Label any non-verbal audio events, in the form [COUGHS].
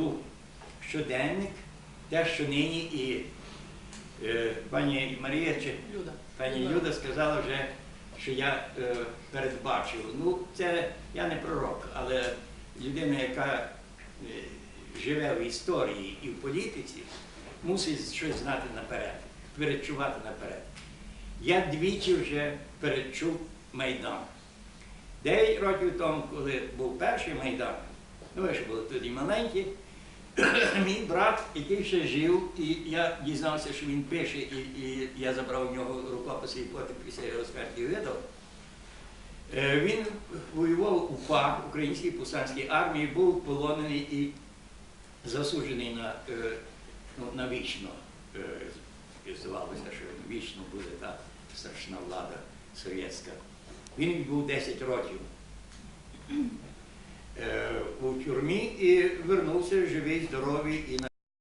веду щоденник, те, що нині і е, пані Марія чи Люда. пані Люда сказала вже, що я е, передбачив. Ну, це я не пророк, але людина, яка е, живе в історії і в політиці, мусить щось знати наперед, передчувати наперед. Я двічі вже передчув Майдан. Дев'ять років тому, коли був перший Майдан, ну ви ж були тоді маленькі, [COUGHS] мій брат, який ще жив, і я дізнався, що він пише, і, і я забрав у нього рукописи і потім після його смерті видав. Е, Він воював у УПА, Українській повстанській армії, був полонений і засуджений на, е, ну, на вічно. Е, Здавалося, що вічно буде та страшна влада совєтська. Він був 10 років у тюрмі і вернувся живий, здоровий і на